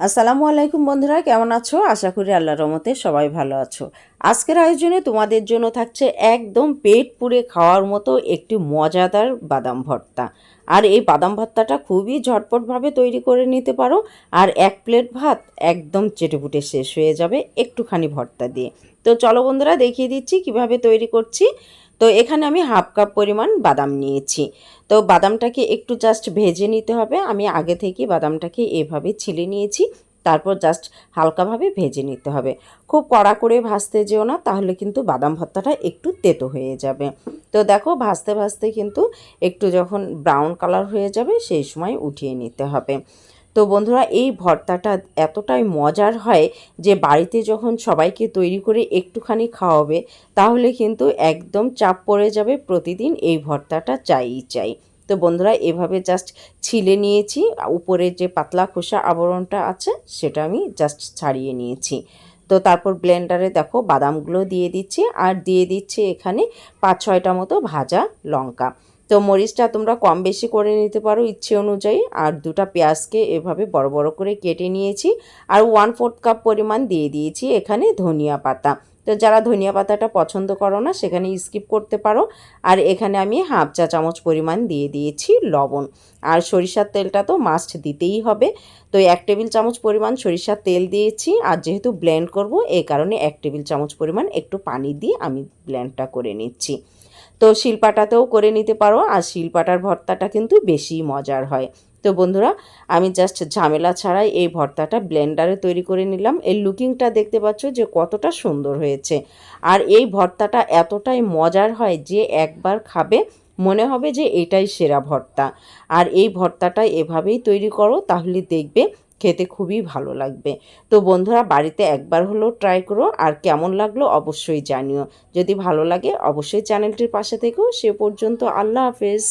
আসসালামু আলাইকুম বন্ধুরা, কেমন আছো? আশা করি আল্লাহর রহমতে সবাই ভালো আছো। আজকের আয়োজনে তোমাদের জন্য থাকছে একদম পেট পুড়ে খাওয়ার মতো একটি মজাদার বাদাম ভর্তা। আর এই বাদাম ভর্তাটা খুবই ঝটপটভাবে তৈরি করে নিতে পারো, আর এক প্লেট ভাত একদম চেটেপুটে শেষ হয়ে যাবে একটুখানি ভর্তা দিয়ে। তো চলো বন্ধুরা, দেখিয়ে দিচ্ছি কীভাবে তৈরি করছি। তো এখানে আমি হাফ কাপ পরিমাণ বাদাম নিয়েছি। তো বাদামটাকে একটু জাস্ট ভেজে নিতে হবে। আমি আগে থেকে বাদামটাকে এভাবে ছিলে নিয়েছি। তারপর জাস্ট হালকাভাবে ভেজে নিতে হবে। খুব কড়া করে ভাজতে যেও না, তাহলে কিন্তু বাদাম ভর্তাটা একটু তেতো হয়ে যাবে। তো দেখো, ভাজতে ভাজতে কিন্তু একটু যখন ব্রাউন কালার হয়ে যাবে, সেই সময় উঠিয়ে নিতে হবে। তো বন্ধুরা, এই ভর্তাটা এতটাই মজার হয় যে বাড়িতে যখন সবাইকে তৈরি করে একটুখানি খাওয়াবে, তাহলে কিন্তু একদম চাপ পড়ে যাবে, প্রতিদিন এই ভর্তাটা চাইই চাই। তো বন্ধুরা, এভাবে জাস্ট ছিলে নিয়েছি উপরে যে পাতলা খোসা আবরণটা আছে, সেটা আমি জাস্ট ছাড়িয়ে নিয়েছি। তো তারপর ব্লেন্ডারে দেখো, বাদামগুলো দিয়ে দিচ্ছি, আর দিয়ে দিচ্ছি এখানে পাঁচ ছয়টা মতো ভাজা লঙ্কা। তো মরিচটা তোমরা কম বেশি করে নিতে পারো ইচ্ছে অনুযায়ী। আর দুটা পেঁয়াজকে এভাবে বড় বড় করে কেটে নিয়েছি। আর ওয়ান ফোর্থ কাপ পরিমাণ দিয়ে দিয়েছি এখানে ধনিয়া পাতা। তো যারা ধনিয়া পাতাটা পছন্দ করো না, সেখানে স্কিপ করতে পারো। আর এখানে আমি হাফ চা চামচ পরিমাণ দিয়ে দিয়েছি লবণ। আর সরিষার তেলটা তো মাস্ট দিতেই হবে। তো এক টেবিল চামচ পরিমাণ সরিষার তেল দিয়েছি। আর যেহেতু ব্লেন্ড করব এই কারণে এক টেবিল চামচ পরিমাণ একটু পানি দিয়ে আমি ব্লেন্ডটা করে নিচ্ছি। তো শিলপাটাতেও করে নিতে পারো, আর শিলপাটার ভর্তাটা কিন্তু বেশি মজার হয়। তো বন্ধুরা, আমি জাস্ট ঝামেলা ছাড়াই এই ভর্তাটা ব্লেন্ডারে তৈরি করে নিলাম। এর লুকিংটা দেখতে পাচ্ছ যে কতটা সুন্দর হয়েছে। আর এই ভর্তাটা এতটাই মজার হয় যে একবার খাবে, মনে হবে যে এটাই সেরা ভর্তা। আর এই ভর্তাটা এভাবেই তৈরি করো, তাহলে দেখবে খেতে খুবই ভালো লাগবে। তো বন্ধুরা, বাড়িতে একবার হলেও ট্রাই করো আর কেমন লাগল অবশ্যই জানিও। যদি ভালো লাগে, অবশ্যই চ্যানেলটির পাশে থেকেও। সে পর্যন্ত আল্লাহ হাফেজ।